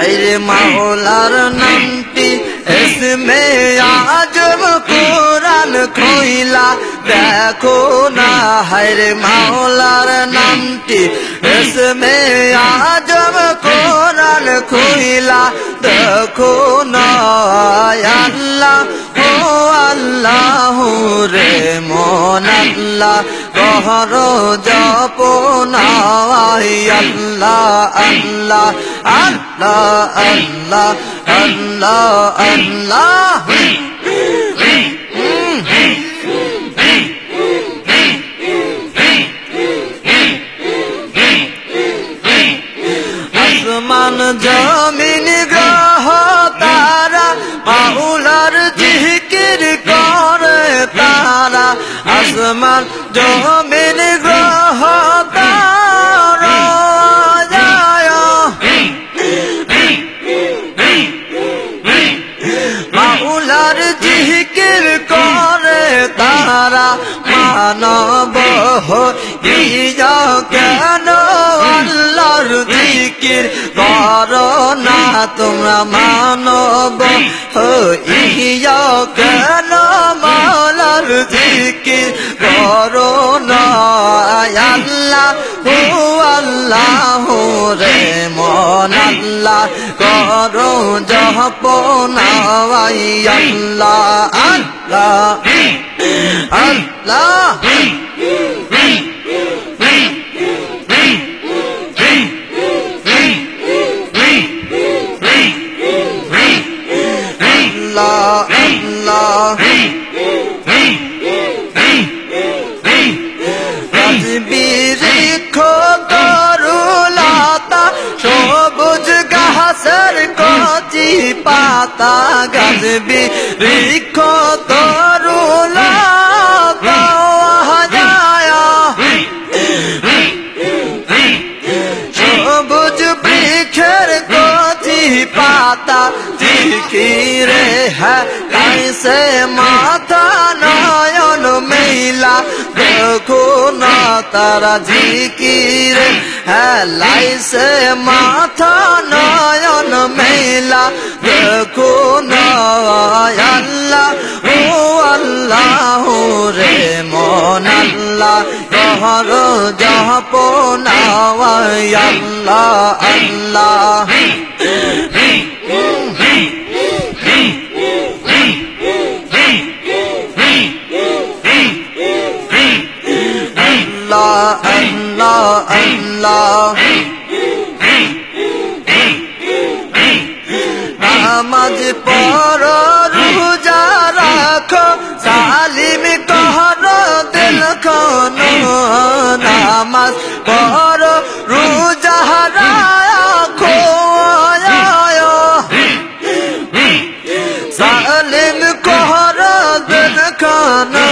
আরে মাওলার নামটি এসমে আজব কোরআন খইলা দেখো না, হায়রে মাওলার নামটি এসমে আজব কোরআন খইলা দেখো না আল্লাহ, ও আল্লাহ রে মন আল্লাহ। কহর জপ নাই আল্লাহ আল্লাহ। আল্লাহ আল্লাহ আল্লাহ আল্লাহ আসমান জমিন গ্রহ তারা মাউলার জিকির করে তারা। আসমান জমিন গ্রহ মাউলার জিকির করে তারা মানব কেন? আল্লাহর জিকির করো না তোমরা মানব ইয়া কেন? মাওলার জিকির করো না। আল্লাহ আল্লাহ রে মন আল্লাহ করো জপ নাওয়াই আল্লাহ আল্লাহ আল্লাহ আল্লাহ গাছের কচি পাতা গাছ বৃক্ষ তরুলতা যায় সবুজ বৃক্ষের কচি পাতা জিকিরে হ্যাঁ কাইসে মাথা নয়ন মেলা দেখো না তারা জিকিরে হ্যাঁ লাইসে মাথা নয়ন মেলা দেখো আল্লাহ ও আল্লাহ রে মন আল্লাহ কহর জপ আল্লাহ আল্লাহ আল্লাহ আল্লাহ আল্লাহ। নামাজ পর রোজা রাখো, সালিম কহর দিল খানো নামাজ পর রোজা রাখো সালিম কহর দিল খানো